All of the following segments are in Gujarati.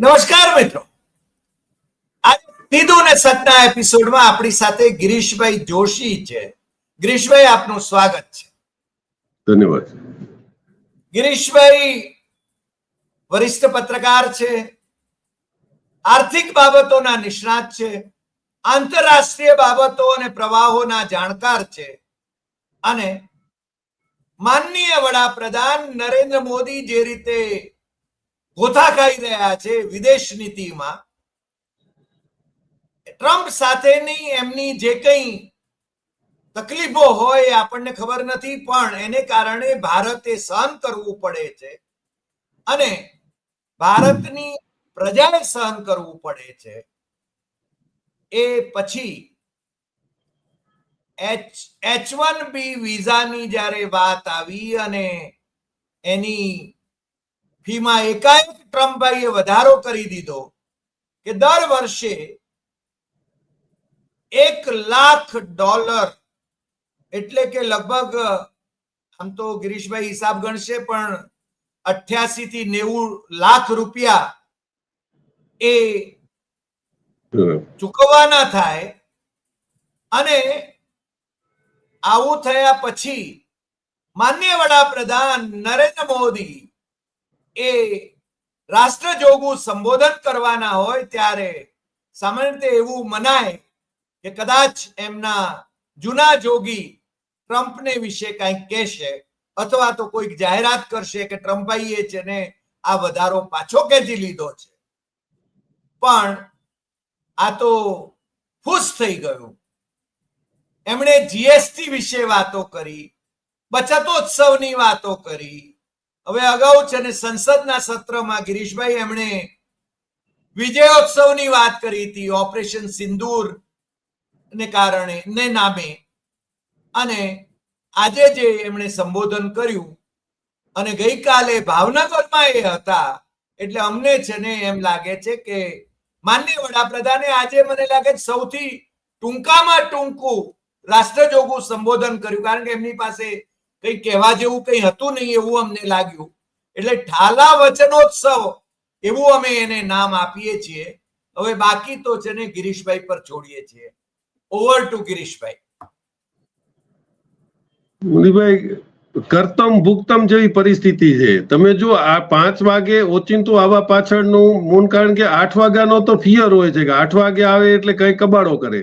નમસ્કાર મિત્રો. આજે સીધું ને સત્તા એપિસોડમાં આપણી સાથે ગિરીશભાઈ જોશી છે. ગિરીશભાઈ આપનું સ્વાગત છે. ધન્યવાદ. ગિરીશભાઈ વરિષ્ઠ પત્રકાર છે. આર્થિક બાબતોના નિષ્ણાત છે. આંતરરાષ્ટ્રીય બાબતો અને પ્રવાહોના જાણકાર છે. અને માનનીય વડાપ્રધાન નરેન્દ્ર મોદી જે રીતે ગોથા ખાઈ રહ્યા છે વિદેશ નીતિમાં. ટ્રમ્પ સાથેની એમની જે કંઈ તકલીફો હોય આપણને ખબર નથી, પણ એને કારણે ભારતે સહન કરવું પડે છે અને ભારતની પ્રજાએ સહન કરવું પડે છે. એ પછી એચ એચ વન બી વિઝાની જ્યારે વાત આવી અને એની ફીમાં એકાએક ટ્રમ્પભાઈએ વધારો કરી દીધો કે દર વર્ષે એક લાખ ડોલર એટલે કે લગભગ આમ તો ગિરીશભાઈ હિસાબ ગણશે પણ અઠ્યાસી થી નેવું લાખ રૂપિયા એ. ચૂકવવાના થાય અને આવું થયા પછી માન્ય વડાપ્રધાન નરેન્દ્ર મોદી એ રાષ્ટ્રજોગું સંબોધન કરવાના હોય ત્યારે સામાન્ય રીતે એવું મનાય કે કદાચ એમના જૂના જોગી ટ્રમ્પને વિશે કંઈક કહેશે અથવા તો કોઈક જાહેરાત કરશે કે ટ્રમ્પાઈએ છે ને આ વધારો પાછો ખેંચી લીધો છે. પણ આ તો ખુશ થઈ ગયું. એમણે જીએસટી વિશે વાતો કરી, બચતોત્સવની વાતો કરી હવે અગાઉ છે ને સંસદના સત્રમાં ગિરીશભાઈ એમણે વિજયોત્સવની વાત કરી હતી, ઓપરેશન સિંદૂર ને કારણે, ને નામે. અને આજે જે એમણે સંબોધન કર્યું, અને ગઈકાલે ભાવનગરમાં એ હતા, એટલે અમને છે ને એમ લાગે છે કે માનનીય વડાપ્રધાને આજે મને લાગે છે સૌથી ટૂંકામાં ટૂંકું રાષ્ટ્રજોગું સંબોધન કર્યું, કારણ કે એમની પાસે કઈ કહેવા જેવું કઈ હતું નહીં એવું અમને લાગ્યું. એટલે ઠાલા વચનોત્સવ, એવું અમે એને નામ આપીએ છીએ. હવે બાકી તો છે ને ગિરીશભાઈ પર છોડીએ છીએ. Over to Girishbhai. મુનિભાઈ કરતમ ભુક્તમ જેવી પરિસ્થિતિ છે. તમે જો આ પાંચ વાગે ઓચિંતું આવવા પાછળનું મૂળ કારણ કે આઠ વાગ્યાનો તો ફિયર હોય છે કે આઠ વાગે આવે એટલે કઈ કબાડો કરે.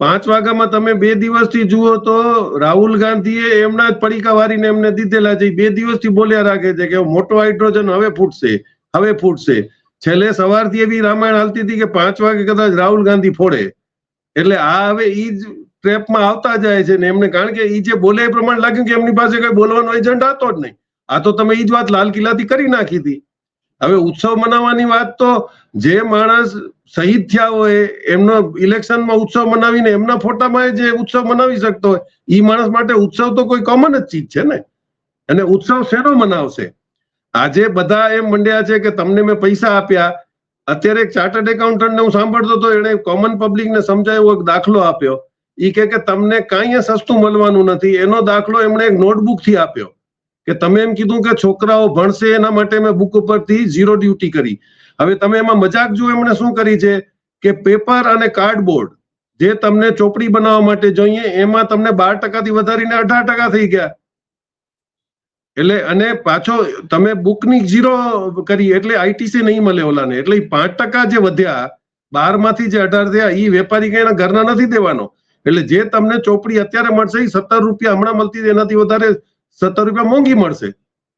પાંચ વાગ્યામાં તમે બે દિવસથી જુઓ તો રાહુલ ગાંધીએ એમના જ પડીકા વારીને એમને દીધેલા છે. બે દિવસથી બોલ્યા રાખે છે કે મોટો હાઇડ્રોજન હવે ફૂટશે હવે ફૂટશે. છેલ્લે સવારથી એવી રામાયણ હાલતી હતી કે પાંચ વાગે કદાચ રાહુલ ગાંધી ફોડે. એટલે આ હવે ઈ જ ટ્રેપમાં આવતા જાય છે ને એમને, કારણ કે ઈ જે બોલે એ પ્રમાણે લાગ્યું કે એમની પાસે કઈ બોલવાનો એજન્ટ હતો જ નહીં. આ તો તમે ઈ જ વાત લાલ કિલ્લાથી કરી નાખી હતી. હવે ઉત્સવ મનાવવાની વાત તો જે માણસ શહીદ થયા હોય, એમનો ઇલેક્શનમાં ઉત્સવ મનાવીને એમના ફોટામાં જે ઉત્સવ મનાવી શકતો હોય એ માણસ માટે ઉત્સવ તો કોઈ કોમન જ ચીજ છે ને? અને ઉત્સવ શેનો મનાવશે? આજે બધા એમ મંડ્યા છે કે તમને મેં પૈસા આપ્યા, અત્યારે એક ચાર્ટર્ડ એકાઉન્ટન્ટને હું સાંભળતો હતો એણે કોમન પબ્લિકને સમજાવ્યો એક દાખલો આપ્યો. કે કે તમને કાંઈ સસ્તું મળવાનું નથી, એનો દાખલો એમણે એક નોટબુકથી આપ્યો. કે તમે એમ કીધું કે છોકરાઓ ભણશે એના માટે મેં બુક ઉપરથી ઝીરો ડ્યુટી કરી. હવે તમે એમાં મજાક જુઓ એમણે શું કરી છે? કે પેપર અને કાર્ડબોર્ડ જે તમને ચોપડી બનાવવા માટે જોઈએ, એમાં તમને બાર ટકાથી વધારીને અઢાર ટકા થઈ ગયા. એટલે અને પાછો તમે બુકની ઝીરો કરી, એટલે આઈટીસી નહીં મળે ઓલાને. એટલે પાંચ ટકા જે વધ્યા બારમાંથી જે અઢાર થયા એ વેપારી કઈ ઘરના નથી દેવાનો. એટલે જે તમને ચોપડી અત્યારે મળશે એ સત્તર રૂપિયા હમણાં મળતી એનાથી વધારે સત્તર રૂપિયા મોંઘી મળશે.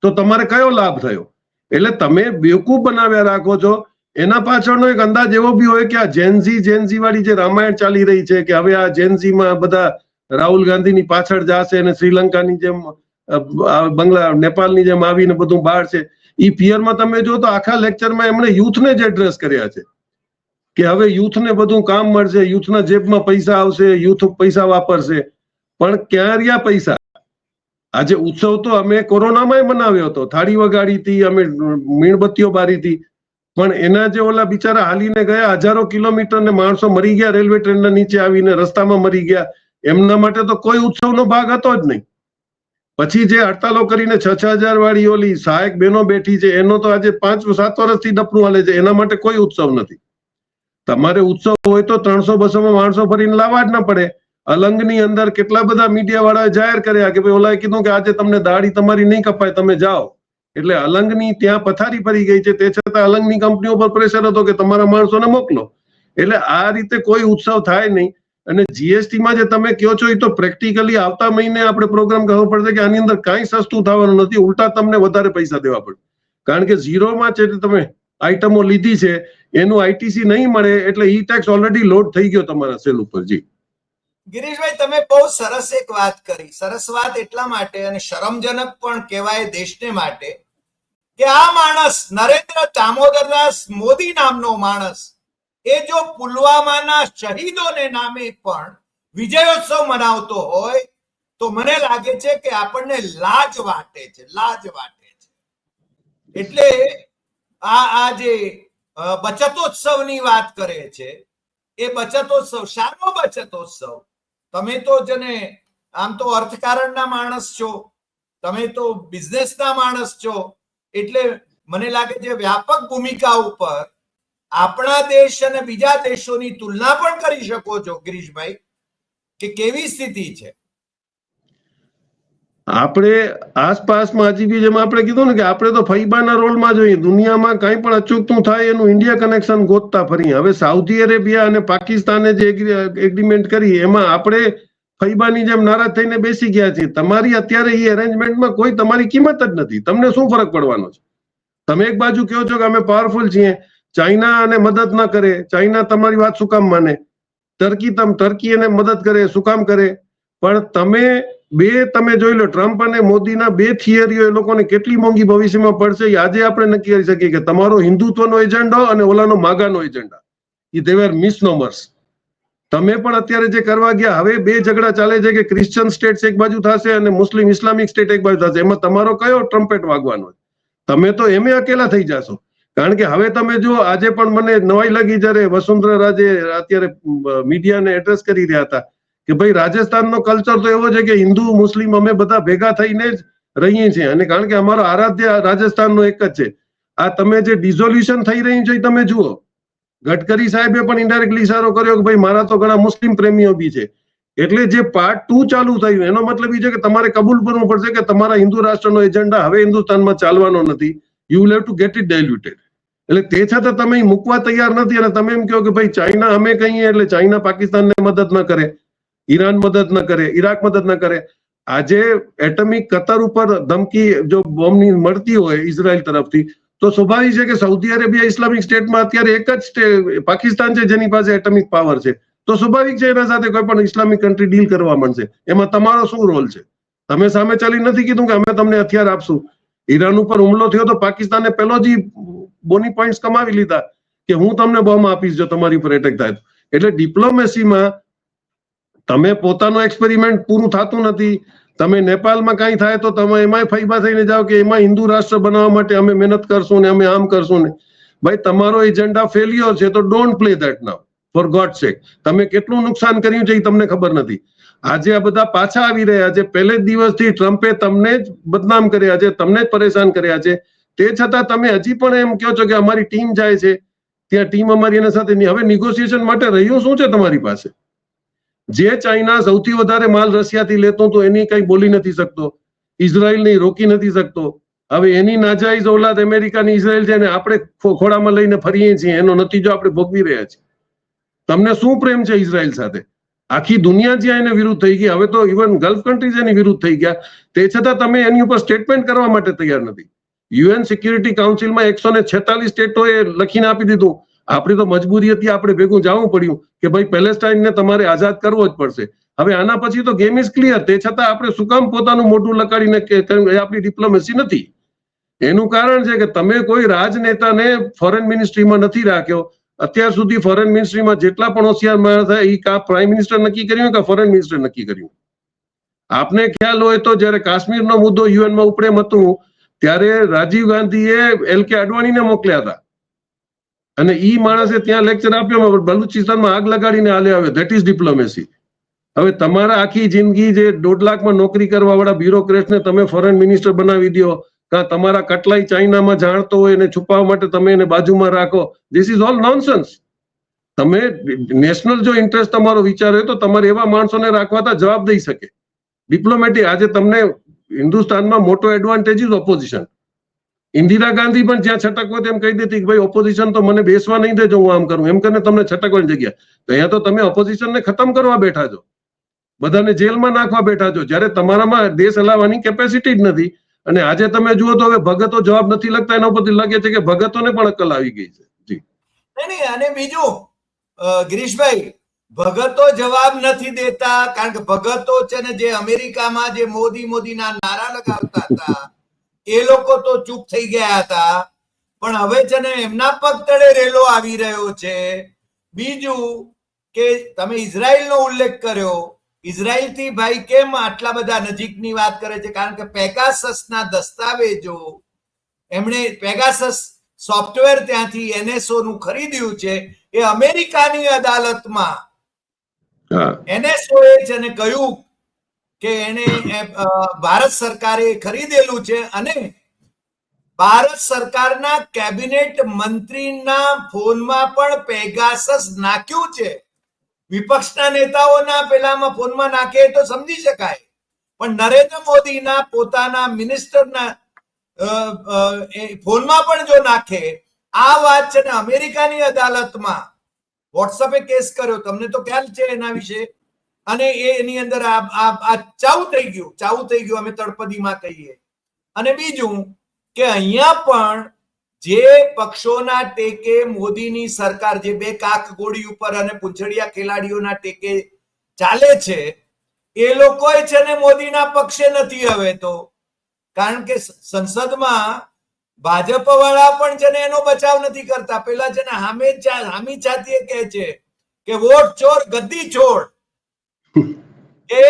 તો તમારે કયો લાભ થયો? એટલે તમે બેવકૂફ બનાવ્યા રાખો છો. એના પાછળનો એક અંદાજ એવો બી હોય કે આ જેનઝી જેનઝી વાળી જે રામાયણ ચાલી રહી છે કે હવે આ જેનઝીમાં બધા રાહુલ ગાંધીની પાછળ જાશે અને શ્રીલંકાની જેમ બંગલા, નેપાળની જેમ આવીને બધું બહાર છે. ઈ પિયરમાં તમે જો તો આખા લેક્ચરમાં એમણે યુથને જ એડ્રેસ કર્યા છે. કે હવે યુથને બધું કામ મળશે યુથના જેબમાં પૈસા આવશે યુથ પૈસા વાપરશે. પણ ક્યાં રહ્યા પૈસા? આજે ઉત્સવ તો અમે કોરોનામાં મનાવ્યો હતો. થાળી વગાડી હતી અમે મીણબત્તીઓ બારી હતી પણ એના જે ઓલા બિચારા હાલીને ગયા, હજારો કિલોમીટર ને માણસો મરી ગયા રેલવે ટ્રેનના નીચે આવીને રસ્તામાં મરી ગયા. એમના માટે તો કોઈ ઉત્સવનો ભાગ હતો જ નહીં. પછી જે હડતાલો કરીને છ છ હજાર વાળી ઓલી સહાયક બહેનો બેઠી છે, એનો તો આજે પાંચ સાત વર્ષથી ડપરું હાલે છે. એના માટે કોઈ ઉત્સવ નથી. તમારે ઉત્સવ હોય તો ત્રણસો બસોમાં માણસો ફરીને લાવવા જ ના પડે. અલંગની અંદર કેટલા બધા મીડિયા વાળાએ જાહેર કર્યા કે ભાઈ ઓલાએ કીધું કે આજે તમને દાઢી તમારી નહીં કપાય, તમે જાઓ. એટલે અલંગની ત્યાં પથારી ફરી ગઈ છે. તે છતાં અલંગની કંપનીઓ પર પ્રેશર હતો કે તમારા માણસોને મોકલો. એટલે આ રીતે કોઈ ઉત્સવ થાય નહીં. અને જીએસટી માં જે તમે કહો છો એ તો પ્રેક્ટિકલી આવતા મહિને આપણે પ્રોગ્રામ કરવો પડશે કે આની અંદર કાંઈ સસ્તું થવાનું નથી. ઉલટા તમને વધારે પૈસા દેવા પડે. કારણ કે ઝીરોમાં છે તમે આઈટમો લીધી છે, એનું આઈટીસી નહીં મળે એટલે ઈ ટેક્સ ઓલરેડી લોડ થઈ ગયો તમારા સેલ ઉપર. જી. ગિરીશભાઈ, તમે બહુ સરસ એક વાત કરી. સરસ વાત એટલા માટે અને શરમજનક પણ કહેવાય દેશને માટે કે આ માણસ નરેન્દ્ર દામોદરદાસ મોદી નામનો માણસ, એ જો પુલવામાના શહીદોને નામે પણ વિજયોત્સવ મનાવતો હોય, તો મને લાગે છે કે આપણને લાજ વાટે છે, લાજ વાટે છે. એટલે આ આ જે બચતોત્સવની વાત કરે છે, એ બચતોત્સવ, શાનો બચતોત્સવ તમે તો જેને આમ તો અર્થકારણના માણસ છો, તમે તો બિઝનેસના માણસ છો, એટલે મને લાગે છે વ્યાપક ભૂમિકા ઉપર આપણા દેશ અને બીજા દેશોની તુલના પણ કરી શકો છો, ગિરીશભાઈ, કે કેવી સ્થિતિ છે? આપણે આસપાસમાં હજી બી જેમ આપણે કીધું ને કે આપણે તો ફૈબાના રોલમાં જોઈએ દુનિયામાં કંઈ પણ અચૂકતું થાય એનું ઇન્ડિયા કનેક્શન ગોતતા ફરી હવે સાઉદી અરેબિયા અને પાકિસ્તાને જે એગ્રીમેન્ટ કરી, એમાં આપણે ફૈબાની જેમ નારાજ થઈને બેસી ગયા છીએ. તમારી અત્યારે એ અરેન્જમેન્ટમાં કોઈ તમારી કિંમત જ નથી. તમને શું ફરક પડવાનો છે? તમે એક બાજુ કહો છો કે અમે પાવરફુલ છીએ. ચાઇના અને મદદ ન કરે. ચાઇના તમારી વાત શું કામ માને? ટર્કી તમ ટર્કી એને મદદ કરે, શું કામ કરે? પણ તમે બે તમે જોઈ લો ટ્રમ્પ અને મોદીના બે થિયરીઓ એ લોકોને કેટલી મોંઘી ભવિષ્યમાં પડશે એ આજે આપણે નક્કી કરી શકીએ કે તમારો હિન્દુત્વનો એજન્ડો અને ઓલાનો માગાનો એજન્ડા. એ દેવર મિસનોમર્સ તમે પણ અત્યારે જે કરવા ગયા, હવે બે ઝઘડા ચાલે છે કે ક્રિશ્ચિયન સ્ટેટ્સ એક બાજુ થશે અને મુસ્લિમ ઇસ્લામિક સ્ટેટ એક બાજુ થશે. એમાં તમારો કયો ટ્રમ્પેટ વાગવાનો? તમે તો એમે અકેલા થઈ જશો. કારણ કે હવે તમે જો આજે પણ મને નવાઈ લાગી જ્યારે વસુંધરા રાજે અત્યારે મીડિયાને એડ્રેસ કરી રહ્યા હતા. કે ભાઈ રાજસ્થાનનો કલ્ચર તો એવો છે કે હિન્દુ, મુસ્લિમ અમે બધા ભેગા થઈને જ રહીએ છીએ. અને કારણ કે અમારો આરાધ્ય રાજસ્થાનનો એક જ છે. આ તમે જે ડિઝોલ્યુશન થઈ રહ્યું છે એ તમે જુઓ. ગડકરી સાહેબે પણ ઇન્ડાયરેક્ટલી ઇશારો કર્યો કે ભાઈ મારા તો ઘણા મુસ્લિમ પ્રેમીઓ બી છે. એટલે જે પાર્ટ ટુ ચાલુ થયું, એનો મતલબ એ છે કે તમારે કબૂલ કરવું પડશે કે તમારા હિન્દુ રાષ્ટ્રનો એજન્ડા હવે હિન્દુસ્તાનમાં ચાલવાનો નથી. યુ લેવ ટુ ગેટ ઇટ ડાયલ્યુટેડ એટલે તે છતાં તમે મૂકવા તૈયાર નથી અને તમે એમ કહો કે ભાઈ ચાઇના અમે કહીએ એટલે ચાઇના પાકિસ્તાનને મદદ ન કરે. ઈરાન મદદ ન કરે, ઈરાક મદદ ન કરે. આજે એટમિક કતર ઉપર ધમકી જો બોમ્બની મળતી હોય ઇઝરાયલ તરફથી, તો સ્વાભાવિક છે કે સાઉદી અરેબિયા ઇસ્લામિક સ્ટેટમાં અત્યારે એક જ પાકિસ્તાન છે જેની પાસે એટમિક પાવર છે. તો સ્વાભાવિક છે એના સાથે કોઈ પણ ઇસ્લામિક કન્ટ્રી ડીલ કરવા માંડશે. એમાં તમારો શું રોલ છે? તમે સામે ચાલી નથી કીધું કે અમે તમને હથિયાર આપશું. ઈરાન ઉપર હુમલો થયો તો પાકિસ્તાને પહેલો જ બોની પોઈન્ટ્સ કમાવી લીધા કે હું તમને બોમ્બ આપીશ જો તમારી ઉપર એટેક થાય એટલે ડિપ્લોમેસીમાં તમે પોતાનું એક્સપેરિમેન્ટ પૂરું થતું નથી. તમે નેપાળમાં કાંઈ થાય તો તમે એમાંય ફૈબા થઈને જાઓ કે એમાં હિન્દુ રાષ્ટ્ર બનાવવા માટે અમે મહેનત કરશું ને અમે આમ કરશું ને. ભાઈ, તમારો એજન્ડા ફેલ્યોર છે તો don't play that now for God sake તમે કેટલું નુકસાન કર્યું છે એ તમને ખબર નથી. આજે આ બધા પાછા આવી રહ્યા છે. પહેલે જ દિવસથી ટ્રમ્પે તમને જ બદનામ કર્યા છે, તમને જ પરેશાન કર્યા છે. તે છતાં તમે હજી પણ એમ કહો છો કે અમારી ટીમ જાય છે. ત્યાં ટીમ અમારી એના સાથે. હવે નિગોશિએશન માટે રહ્યું શું છે તમારી પાસે? જે ચાઇના સૌથી વધારે માલ રશિયાથી લેતો તો એની કઈ બોલી નથી શકતો ઇઝરાયલની રોકી નથી શકતો. હવે એની નાજાઈઝ ઓલાદ અમેરિકાની ઇઝરાયલ છે ને આપણે ખોળામાં લઈને ફરીએ છીએ, એનો નતીજો આપણે ભોગવી રહ્યા છીએ. તમને શું પ્રેમ છે ઇઝરાયલ સાથે? આખી દુનિયા જ્યાં એને વિરુદ્ધ થઈ ગઈ, હવે તો ઇવન ગલ્ફ કન્ટ્રીઝ એની વિરુદ્ધ થઈ ગયા. તે છતાં તમે એની ઉપર સ્ટેટમેન્ટ કરવા માટે તૈયાર નથી. યુએન સિક્યુરિટી કાઉન્સિલમાં એકસો ને છેતાલીસ સ્ટેટોએ લખીને આપી દીધું આપણી તો મજબૂરી હતી આપણે ભેગું જવું પડ્યું કે ભાઈ પેલેસ્ટાઇનને તમારે આઝાદ કરવો જ પડશે. હવે આના પછી તો ગેમ ઇઝ ક્લિયર તે છતાં આપણે શું કામ પોતાનું મોઢું લગાડીને કે આપણી ડિપ્લોમેસી નથી. એનું કારણ છે કે તમે કોઈ રાજનેતાને ફોરેન મિનિસ્ટ્રીમાં નથી રાખ્યો. અત્યાર સુધી ફોરેન મિનિસ્ટ્રીમાં જેટલા પણ હોશિયાર માણસ હતા એ કા પ્રાઇમ મિનિસ્ટર નક્કી કર્યું કે ફોરેન મિનિસ્ટર નક્કી કર્યું? આપને ખ્યાલ હોય તો જ્યારે કાશ્મીરનો મુદ્દો યુએનમાં ઉપડેમ હતું ત્યારે રાજીવ ગાંધીએ એલ કે અડવાણીને મોકલ્યા હતા. અને ઈ માણસે ત્યાં લેક્ચર આપ્યો બલુચિસ્તાનમાં આગ લગાડીને હાલે આવે ધેટ ઇઝ ડિપ્લોમેસી હવે તમારા આખી જિંદગી જે દોઢ લાખમાં નોકરી કરવા વાળા બ્યુરોક્રેટ્સને તમે ફોરેન મિનિસ્ટર બનાવી દો કાં તમારા કટલાઈ ચાઇનામાં જાણતો હોય એને છુપાવવા માટે તમે એને બાજુમાં રાખો. ધીસ ઇઝ ઓલ નોનસન્સ તમે નેશનલ જો ઇન્ટરેસ્ટ તમારો વિચાર હોય તો તમારે એવા માણસોને રાખવા તો જવાબ દઈ શકે. ડિપ્લોમેટિક આજે તમને હિન્દુસ્તાનમાં મોટો advantage is opposition Indira Gandhi પણ જ્યાં છટકવો તેમ કહી દેતી કે ભાઈ ઓપોઝિશન તો મને બેસવા નહીં દેજો, હું આમ કરું. એમ કરીને તમને છટકવાની જગ્યા. તો અહીંયા તો તમે ઓપોઝિશનને ખતમ કરવા બેઠા છો. બધાને જેલમાં નાખવા બેઠા છો. જ્યારે તમારામાં દેશ હલાવવાની કેપેસિટી જ નથી. અને આજે તમે જુઓ તો હવે ભગતો જવાબ નથી લગતા એના ઉપરથી લાગે છે કે ભગતોને પણ અક્કલ આવી ગઈ છે. જી. નહીં અને બીજું ગિરીશભાઈ, ભગતો જવાબ નથી દેતા, કારણ કે ભગતો છે ને જે અમેરિકામાં જે મોદી મોદીના નારા લગાવતા હતા એ લોકો તો ચૂપ થઈ ગયા હતા. પણ હવે છે ને એમના પગ તળે રેલો આવી રહ્યો છે. બીજું કે તમે ઇઝરાયલનો ઉલ્લેખ કર્યો. ઇઝરાયલથી ભાઈ કેમ આટલા બધા નજીકની વાત કરે છે? કારણ કે પેગાસસના દસ્તાવેજો એમણે પેગાસસ સોફ્ટવેર ત્યાંથી એનએસઓ નું ખરીદ્યું છે. એ અમેરિકાની અદાલતમાં એનએસઓ એ છે ને કહ્યું કે એને ભારત સરકારે ખરીદેલું છે અને ભારત સરકારના કેબિનેટ મંત્રીના ફોનમાં પણ પેગાસસ નાખ્યું છે. વિપક્ષના નેતાઓના પેલામાં ફોનમાં નાખે તો સમજી શકાય. પણ નરેન્દ્ર મોદીના પોતાના મિનિસ્ટરના ફોનમાં પણ જો નાખે, આ વાત છે ને અમેરિકાની અદાલતમાં. વોટ્સઅપે કેસ કર્યો. તમને તો ખ્યાલ છે એના વિશે. અને એ એની અંદર આ આ આ થઈ ગયું. ચાઉ થઈ ગયું અમે તળપદીમાં કહીએ. અને બીજું કે અહીંયા પણ જે પક્ષોના ટેકે મોદીની સરકાર, જે બે કાક ગોળી ઉપર અને પૂંછડિયા ખેલાડીઓના ટેકે ચાલે છે, એ લોકો છે ને મોદીના પક્ષે નથી હવે તો. કારણ કે સંસદમાં ભાજપ વાળા પણ છે ને એનો બચાવ નથી કરતા. પેલા છે ને હામે હામી છાતીએ કહે છે કે વોટ ચોર, ગદ્દી છોડ એ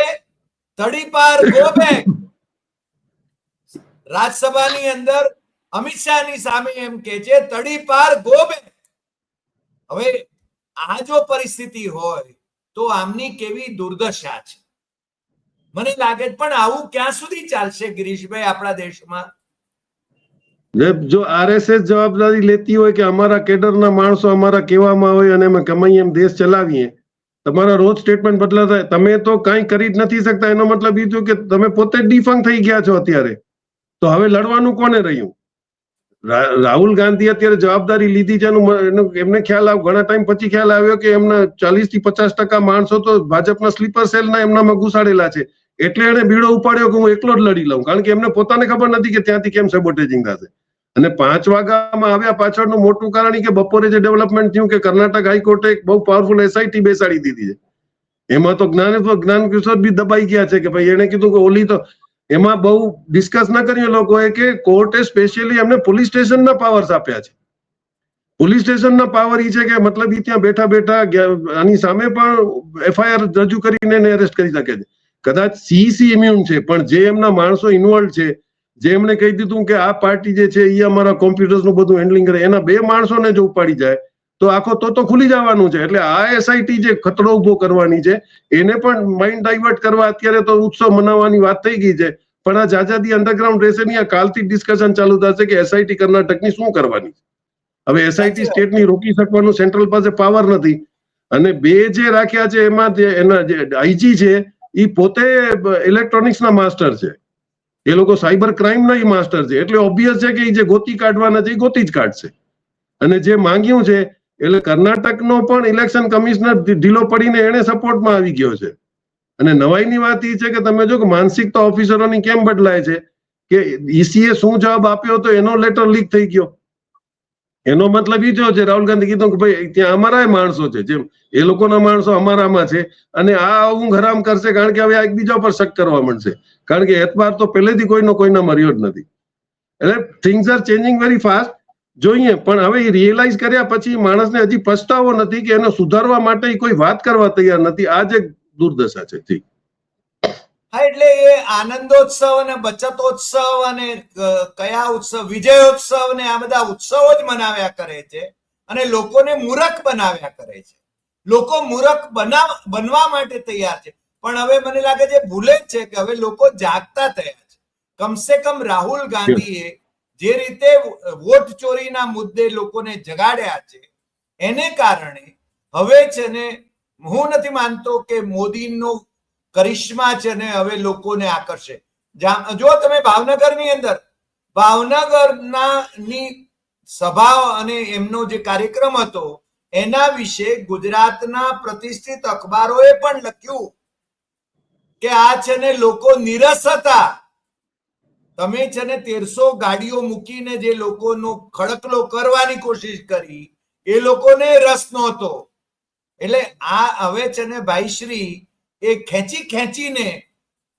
તડીપાર ગો બેક અંદર અમિત શાહની સામે એમ કે છે, તડીપાર ગો હવે આ જો પરિસ્થિતિ હોય તો આમની કેવી દુર્દશા છે? મને લાગે પણ આવું ક્યાં સુધી ચાલશે ગિરીશભાઈ આપણા દેશમાં? જો આરએસએસ જવાબદારી લેતી હોય કે અમારા કેડરના માણસો અમારા કહેવામાં હોય અને અમે કમાઈએ એમ દેશ ચલાવીએ તમારા રોજ સ્ટેટમેન્ટ બદલાતા તમે તો કઈ કરી જ નથી શકતા. એનો મતલબ એ થયો કે તમે પોતે જ ડિફંગ થઈ ગયા છો અત્યારે. તો હવે લડવાનું કોને રહ્યું? રાહુલ ગાંધી અત્યારે જવાબદારી લીધી છે. એમને ખ્યાલ આવ, ઘણા ટાઈમ પછી ખ્યાલ આવ્યો કે એમના ચાલીસથી પચાસ ટકા માણસો તો ભાજપના સ્લીપર સેલના એમનામાં ઘુસાડેલા છે. એટલે એને બીડો ઉપાડ્યો કે હું એકલો જ લડી લઉં. કારણ કે એમને પોતાને ખબર નથી કે ત્યાંથી કેમ સેબોટેજિંગ થશે. અને પાંચ વાગ્યામાં આવ્યા પાછળનું મોટું કારણ કે બપોરે જે ડેવલપમેન્ટ થયું કે કર્ણાટક હાઈકોર્ટે એક બહુ પાવરફુલ એસઆઈટી બેસાડી દીધી છે. એમાં તો જ્ઞાન જ્ઞાન કિશોર બી દબાઈ ગયા છે કે ભાઈ એને કીધું કે ઓલી તો એમાં બહુ ડિસ્કસ ના કર્યું લોકોએ કે કોર્ટે સ્પેશિયલી એમને પોલીસ સ્ટેશનના પાવર્સ આપ્યા છે. પોલીસ સ્ટેશનના પાવર ઈ છે કે મતલબ ઈ ત્યાં બેઠા બેઠા આની સામે પણ એફઆઈઆર રજૂ કરીને એને એરેસ્ટ કરી શકે છે. કદાચ સીસી ઇમ્યુન છે, પણ જે એમના માણસો ઇન્વોલ્વ છે જે એમણે કહી દીધું કે આ પાર્ટી જે છે એ અમારા કોમ્પ્યુટર્સનું બધું હેન્ડલિંગ કરે. એના બે માણસોને જો ઉપાડી જાય. તો આખો તો તો ખુલી જવાનું છે. એટલે આ એસઆઈટી જે ખતરો ઊભો કરવાની છે એને પણ માઇન્ડ ડાયવર્ટ કરવા અત્યારે તો ઉત્સવ મનાવવાની વાત થઈ ગઈ છે. પણ આ જાજાદી અંડરગ્રાઉન્ડ રહેશે નહીં. આ કાલથી ડિસ્કશન ચાલુ થશે કે એસઆઈટી કર્ણાટકની શું કરવાની હવે એસઆઈટી સ્ટેટની સ્ટેટની રોકી શકવાનું સેન્ટ્રલ પાસે પાવર નથી. અને બે જે રાખ્યા છે એમાં જે એના જે આઈજી છે એ પોતે ઇલેક્ટ્રોનિક્સ ના માસ્ટર છે. એ લોકો સાયબર ક્રાઇમ ના માસ્ટર છે. એટલે ઓબ્વિયસ છે કે એ જે ગોતી કાઢવાના છે એ ગોતી જ કાઢશે. અને જે માંગ્યું છે, એટલે કર્ણાટકનો પણ ઇલેક્શન કમિશનર ઢીલો પડીને એને સપોર્ટમાં આવી ગયો છે. અને નવાઈની વાત એ છે કે તમે જો માનસિકતા ઓફિસરોની કેમ બદલાય છે? કે ઈસીએ શું જવાબ આપ્યો તો એનો લેટર લીક થઈ ગયો. એનો મતલબ એ થયો છે, રાહુલ ગાંધી કીધું કે ભાઈ, ત્યાં અમારા માણસો છે, જેમ એ લોકોના માણસો અમારામાં છે, અને આ ઊંઘ હરામ કરશે કારણ કે હવે એકબીજા પર શક કરવા મળશે કારણ કે એતબાર તો પહેલેથી કોઈનો કોઈના મર્યો જ નથી. એટલે things are changing very fast જોઈએ, પણ હવે એ રિયલાઇઝ કર્યા પછી માણસને હજી પછતાવો નથી કે એને સુધારવા માટે કોઈ વાત કરવા તૈયાર નથી. આ જ દુર્દશા છે, જી. હા, એટલે એ આનંદોત્સવ અને બચતોત્સવ અને કયા ઉત્સવ, વિજયોત્સવ ને આ બધા ઉત્સવો જ મનાવ્યા કરે છે અને લોકોને મૂરખ બનાવ્યા કરે છે. લોકો મૂરખ બનાવ, બનવા માટે તૈયાર છે. પણ હવે મને લાગે છે, ભૂલે જ છે કે હવે લોકો જાગતા થયા છે. કમસે કમ રાહુલ ગાંધીએ જે રીતે વોટ ચોરીના મુદ્દે લોકોને જગાડ્યા છે, એને કારણે હવે છે ને, હું નથી માનતો કે મોદીનો કરિશ્મા છે ને હવે લોકોને આકર્ષે. જો તમે ભાવનગરની અંદર, ભાવનગરના ની સભા અને એમનો જે કાર્યક્રમ હતો, એના વિશે ગુજરાતના પ્રતિષ્ઠિત અખબારોએ પણ લખ્યું કે આ છે ને લોકો નિરસ હતા. તમે છે ને તેરસો ગાડીઓ મૂકીને જે લોકોનો ખડકલો કરવાની કોશિશ કરી, એ લોકોને રસ નહોતો. એટલે આ હવે છે ને ભાઈશ્રી એ ખેંચી ખેંચીને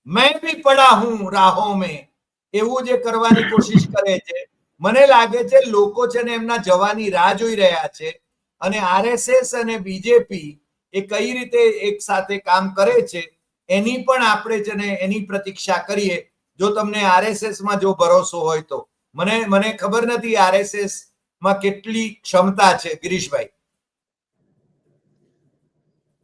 મેં બી પડા હું રાહો મેં. એવું જે કરવાની કોશિશ કરે છે. મને લાગે છે લોકો છે ને એમના જવાની રાહ જોઈ રહ્યા છે અને આરએસએસ અને બીજેપી એ કઈ રીતે એક સાથે કામ કરે છે એની પણ આપણે છે ને એની પ્રતીક્ષા કરીએ. જો તમને આરએસએસમાં જો ભરોસો હોય તો. મને મને ખબર નથી આરએસએસમાં કેટલી ક્ષમતા છે ગિરીશભાઈ.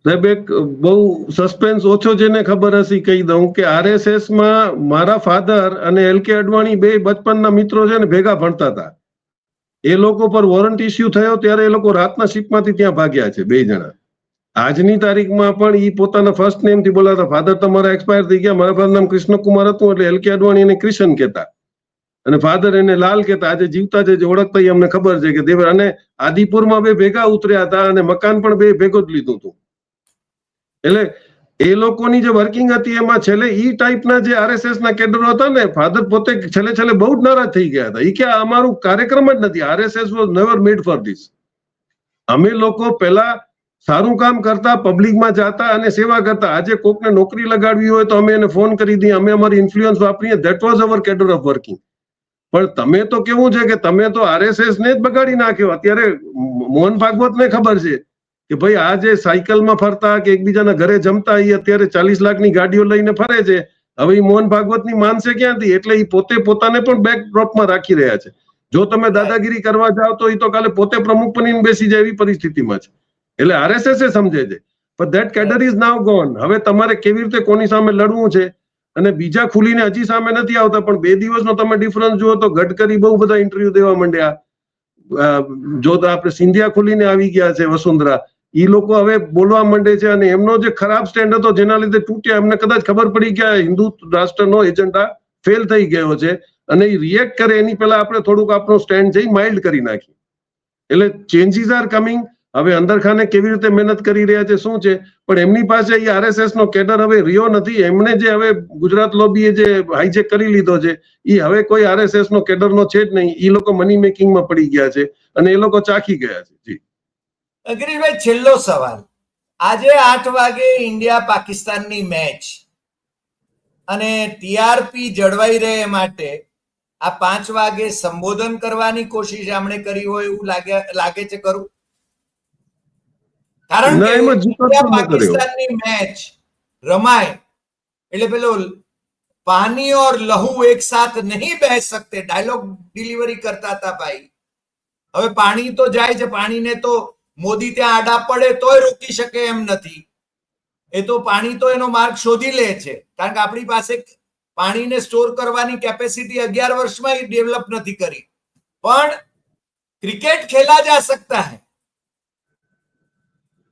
સાહેબ, એક બહુ સસ્પેન્સ ઓછો જેને ખબર હશે કહી દઉં કે આરએસએસમાં મારા ફાધર અને એલ કે અડવાણી બે બચપનના મિત્રો છે ને ભેગા ભણતા હતા. એ લોકો પર વોરંટ ઇસ્યુ થયો ત્યારે એ લોકો રાતના શિપમાંથી ત્યાં ભાગ્યા છે, બે જણા. આજની તારીખમાં પણ એ પોતાના ફર્સ્ટ નેમથી બોલાતા ફાધર તમારા એક્સપાયર થઈ ગયા. મારા ફાધર નામ કૃષ્ણકુમાર હતું એટલે એલ કે અડવાણી એને ક્રિશન કહેતા. અને ફાધર એને લાલ કહેતા. આજે જીવતા છે જે ઓળખતા અમને ખબર છે કે દેવ અને આદિપુરમાં બે ભેગા ઉતર્યા હતા અને મકાન પણ બે ભેગો જ લીધું હતું. એટલે એ લોકોની જે વર્કિંગ હતી એમાં છેલ્લે ઈ ટાઈપના જે આરએસએસ ના કેડરો હતા ને ફાધર પોતે છેલ્લે છેલ્લે બહુ જ નારાજ થઈ ગયા હતા. એ કે અમારું કાર્યક્રમ જ નથી. RSS was never made for this અમે લોકો પહેલા સારું કામ કરતા પબ્લિકમાં જાતા અને સેવા કરતા. આજે કોકને નોકરી લગાડવી હોય તો અમે એને ફોન કરી દઈએ. અમે અમારી ઇન્ફ્લુઅન્સ વાપરીએ. That was our cadre of working પણ તમે તો કેવું છે કે તમે તો આરએસએસ ને જ બગાડી નાખ્યો. અત્યારે મોહન ભાગવત ને ખબર છે કે ભાઈ, આ જે સાયકલમાં ફરતા કે એકબીજાના ઘરે જમતા એ અત્યારે ચાલીસ લાખની ગાડીઓ લઈને ફરે છે. હવે એ મોહન ભાગવતની માનસે ક્યાંથી? એટલે એ પોતે પોતાને પણ બેકડ્રોપમાં રાખી રહ્યા છે. જો તમે દાદાગીરી કરવા જાઓ તો એ તો કાલે પોતે પ્રમુખ બનીને બેસી જાય એવી પરિસ્થિતિમાં છે. એટલે આરએસએસ એ સમજે છે. પણ that cadre is now gone હવે તમારે કેવી રીતે કોની સામે લડવું છે? અને બીજા ખુલીને હજી સામે નથી આવતા, પણ બે દિવસનો તમે ડિફરન્સ જુઓ તો ગડકરી બહુ બધા ઇન્ટરવ્યુ દેવા માંડ્યા. જો આપણે સિંધિયા ખુલીને આવી ગયા છે વસુંધરા. ઈ લોકો હવે બોલવા માંડે છે અને એમનો જે ખરાબ સ્ટેન્ડ હતો, જેના લીધે તૂટ્યા, એમને કદાચ ખબર પડી કે હિન્દુ રાષ્ટ્રનો એજન્ડા ફેલ થઈ ગયો છે અને એ રિએક્ટ કરે, એની પહેલા આપણે થોડુંક આપણો સ્ટેન્ડ છે માઇલ્ડ કરી નાખીએ. એટલે ચેન્જીસ આર કમિંગ હવે અંદરખાને કેવી રીતે મહેનત કરી રહ્યા છે, શું છે? પણ એમની પાસે એ આરએસએસ નો કેડર હવે રહ્યો નથી. એમણે જે હવે ગુજરાત લોબીએ જે હાઈજેક કરી લીધો છે એ હવે કોઈ આરએસએસ નો કેડર નો છે જ નહીં. એ લોકો મની મેકિંગમાં પડી ગયા છે અને એ લોકો ચાખી ગયા છે. જી. અગ્રીશભાઈ છેલ્લો સવાલ. આજે આઠ વાગે ઇન્ડિયા પાકિસ્તાનની મેચ અને ટીઆરપી જળવાઈ રહે માટે આ પાંચ વાગે સંબોધન કરવાની કોશિશ આપણે કરી હોય એવું લાગે લાગે છે કરું કારણ કે પાકિસ્તાનની મેચ રમાય. એટલે પેલો પાણી ઓર લહુ એક સાથ નહીં બેસી શકતે. ડાયલોગ ડિલિવરી કરતા હતા ભાઈ. હવે પાણી તો જાય છે. પાણીને તો મોદી ત્યાં આડા પડે તોય રોકી શકે એમ નથી એ તો પાણી તો એનો માર્ગ શોધી લે છે કારણ કે આપણી પાસે પાણીને સ્ટોર કરવાની કેપેસિટી અગિયાર વર્ષમાં ડેવલપ નથી કરી પણ ક્રિકેટ ખેલા જા सकता है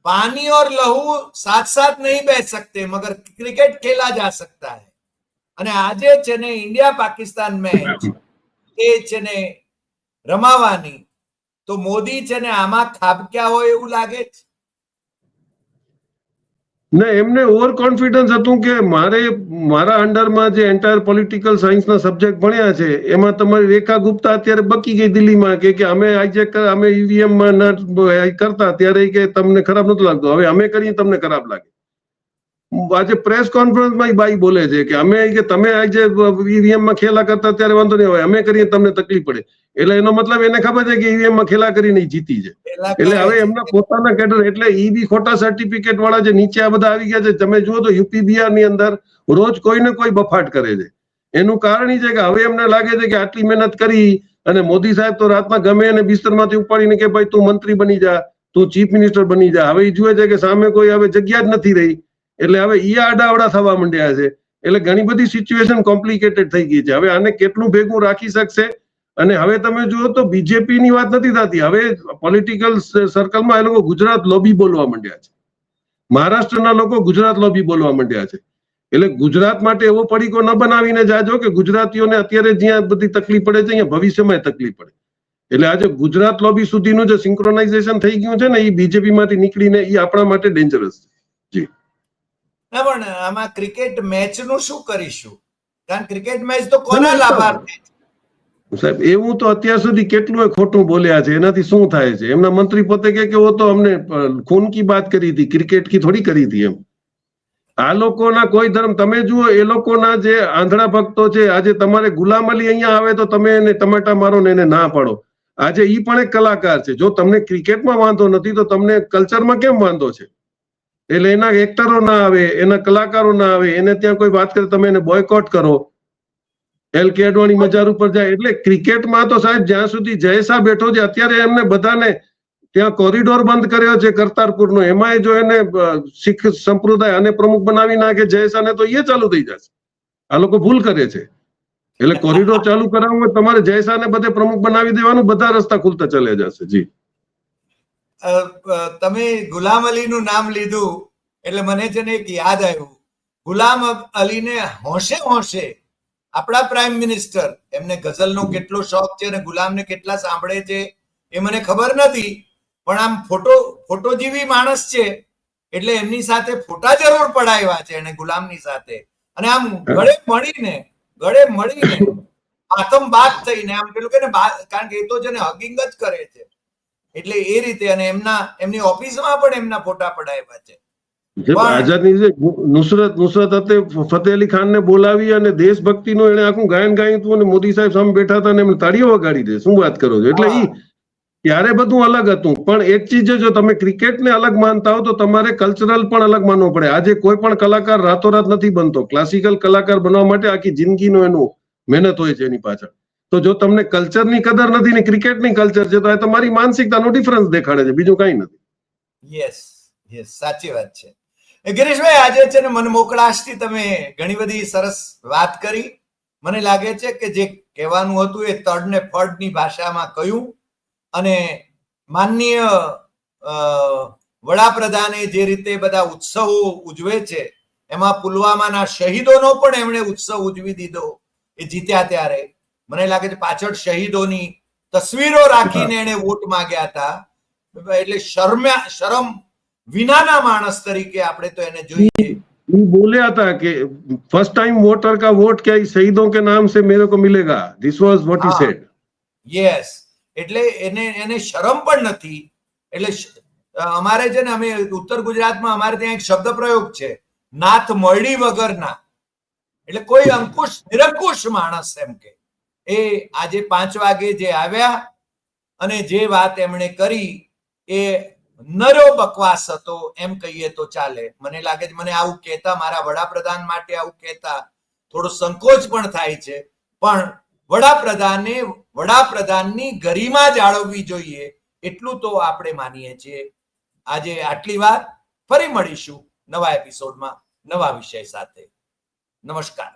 पानी और लहू साथ साथ नहीं बैठ सकते मगर क्रिकेट खेला जा सकता है અને આજે છે ને ઇન્ડિયા પાકિસ્તાન મેચ એ છે ને રમાવાની તો મોદી છે ને આમાં ખાબક્યા હોય એવું લાગે છે? ને એમને ઓવર કોન્ફિડન્સ હતું કે મારે મારા અંડરમાં જે એન્ટાયર પોલિટિકલ સાયન્સના સબ્જેક્ટ ભણ્યા છે, એમાં તમારી રેખા ગુપ્તા અત્યારે બકી ગઈ દિલ્હીમાં કે કે અમે આઈજેક અમે ઈવીએમમાં ન કરતા ત્યારે કે તમને ખરાબ નતું લાગતું. હવે અમે કરીએ તમને ખરાબ લાગે. આજે પ્રેસ કોન્ફરન્સમાં બાઈ બોલે છે કે અમે કે તમે આજે ઈવીએમમાં ખેલા કરતા ત્યારે વાંધો નહીં હોય અમે કરીએ તમને તકલીફ પડે. એટલે એનો મતલબ એને ખબર છે કે ઈવીએમમાં ખેલા કરીને જીતી છે. એટલે હવે એમના પોતાના કેડર એટલે ઈ બી ખોટા સર્ટિફિકેટ વાળા જે નીચે આ બધા આવી ગયા છે તમે જુઓ તો યુપી બિહારની અંદર રોજ કોઈ ને કોઈ બફાટ કરે છે. એનું કારણ એ છે કે હવે એમને લાગે છે કે આટલી મહેનત કરી અને મોદી સાહેબ તો રાતના ગમે એને બિસ્તરમાંથી ઉપાડીને કે ભાઈ તું મંત્રી બની જા તું ચીફ મિનિસ્ટર બની જા. હવે એ જુએ છે કે સામે કોઈ હવે જગ્યા જ નથી રહી. એટલે હવે ઈ આડાવડા થવા માંડ્યા છે. એટલે ઘણી બધી સિચ્યુએશન કોમ્પ્લિકેટેડ થઈ ગઈ છે. હવે આને કેટલું ભેગું રાખી શકશે? અને હવે તમે જુઓ તો બીજેપી ની વાત નથી થતી. હવે પોલિટિકલ સર્કલમાં એ લોકો ગુજરાત લોબી બોલવા માંડ્યા છે. મહારાષ્ટ્રના લોકો ગુજરાત લોબી બોલવા માંડ્યા છે. એટલે ગુજરાત માટે એવો પડીકો ન બનાવીને જાજો કે ગુજરાતીઓને અત્યારે જ્યાં બધી તકલીફ પડે છે, અહીંયા ભવિષ્યમાં તકલીફ પડે. એટલે આજે ગુજરાત લોબી સુધીનું જે સિંક્રોનાઇઝેશન થઈ ગયું છે ને એ બીજેપી માંથી નીકળીને એ આપણા માટે ડેન્જરસ છે. ના પણ આમાં ક્રિકેટ મેચનું શું કરીશું? કારણ ક્રિકેટ મેચ તો કોના લાભાર્થી સાહેબ એવું તો અત્યાર સુધી કેટલું ખોટું બોલ્યા છે એનાથી શું થાય છે? એમના મંત્રી પોતે કે કે તો અમને ખૂન કી બાત કરી હતી ક્રિકેટ કી થોડી કરી હતી એમ. આ લોકોના કોઈ ધર્મ તમે જુઓ એ લોકોના જે આંધળા ભક્તો છે આજે તમારે ગુલામ અલી અહીંયા આવે તો તમે એને ટમાટા મારો ને એને ના પાડો. આજે ઈ પણ એક કલાકાર છે. જો તમને ક્રિકેટમાં વાંધો નથી તો તમને કલ્ચરમાં કેમ વાંધો છે? એટલે એના એક્ટરો ના આવે, એના કલાકારો ના આવે, એને ત્યાં કોઈ વાત કરે, તમે એને બોયકોટ કરો. એલ કે અડવાણી મજાર ઉપર જાય, એટલે ક્રિકેટમાં તો સાહેબ જ્યાં સુધી જયસા બેઠો છે, અત્યારે એમને બધાને ત્યાં કોરિડોર બંધ કર્યો છે કરતારપુરનો. એમાંય જો એને શીખ સંપ્રદાય અને પ્રમુખ બનાવી નાખે જયસાને, તો એ ચાલુ થઈ જશે. આ લોકો ભૂલ કરે છે. એટલે કોરિડોર ચાલુ કરાવવું તમારે જયસાને બધે પ્રમુખ બનાવી દેવાનું, બધા રસ્તા ખુલતા ચાલ્યા જશે. જી. તમે ગુલામ અલીનું નામ લીધું એટલે મને છે ને એક યાદ આવ્યું. ગુલામ અલીને હોંશે હોંશે આપણા પ્રાઇમ મિનિસ્ટર એમને ગઝલનો કેટલો શોખ છે અને ગુલામને કેટલા સાંભળે છે એ મને ખબર નથી, પણ આમ ફોટો ફોટો જેવી માણસ છે એટલે એમની સાથે ફોટા જરૂર પડાવ્યા છે એને ગુલામની સાથે. અને આમ ગળે મળીને ગળે મળીને આતમ બાદ થઈને આમ પેલું કે કારણ કે એ તો છે ને હગિંગ જ કરે છે. એટલે એ રીતે અને એમના એમની ઓફિસમાં પણ એમના ફોટા પડાવ્યા છે. આઝાદની જે નુસરત નુસરત હતે ફતેહ અલી ખાનને બોલાવી અને દેશભક્તિનું એને આખું ગાયન ગાયું હતું અને મોદી સાહેબ સામે બેઠા હતા અને એમને તાળીઓ વગાડી દે. શું વાત કરો છો? એટલે એ ત્યારે બધું અલગ હતું. પણ એક ચીજ જો તમે ક્રિકેટને અલગ માનતા હો તો તમારે કલ્ચરલ પણ અલગ માનવો પડે. આજે કોઈ પણ કલાકાર રાતોરાત નથી બનતો. ક્લાસિકલ કલાકાર બનવા માટે આખી જિંદગીનો એનું મહેનત હોય છે એની પાછળ. તો જો તમને કલ્ચરની કદર નથી ને ક્રિકેટની કલ્ચર છે, તો આ તમારી માનસિકતાનો ડિફરન્સ દેખાડે છે, બીજું કઈ નથી. યસ યસ સાચી વાત છે. ગિરીશભાઈ, આજે છે ને મન મોકળાશથી તમે ઘણી બધી સરસ વાત કરી. મને લાગે છે કે જે કહેવાનું હતું એ તડ ને ફળની ભાષામાં કહ્યું અને માનનીય વડાપ્રધાને જે રીતે બધા ઉત્સવો ઉજવે છે, એમાં પુલવામાના શહીદોનો પણ એમણે ઉત્સવ ઉજવી દીધો, એ જીત્યા ત્યારે. મને લાગે છે પાછળ શહીદોની તસવીરો રાખીને એણે વોટ માંગ્યા હતા એટલે શરમ્યા શરમ વિનાના માણસ તરીકે આપણે તો એને જોઈએ ये बोले था कि फर्स्ट टाइम वोटर का वोट क्या इस शहीदों के नाम से मेरे को मिलेगा दिस वॉज व्हाट ही हाँ। सेड યસ એટલે એને એને શરમ પણ નથી એટલે શ- અમારે છે ને અમે ઉત્તર ગુજરાતમાં અમારે ત્યાં એક શબ્દ પ્રયોગ છે નાથ મરડી વગરના એટલે કોઈ અંકુશ નિરંકુશ માણસ એમ કે એ આજે પાંચ વાગે જે આવ્યા અને જે વાત એમણે કરી એ નરો બકવાસ હતો એમ કહીએ તો ચાલે. મને લાગે છે, મને આવું કહેતા, મારા વડાપ્રધાન માટે આવું કહેતા, થોડો સંકોચ પણ થાય છે. પણ વડાપ્રધાને વડાપ્રધાનની ગરિમા જાળવવી જોઈએ એટલું તો આપણે માનીએ છીએ. આજે આટલી વાત ફરી મળીશું નવા એપિસોડમાં નવા વિષય સાથે. નમસ્કાર.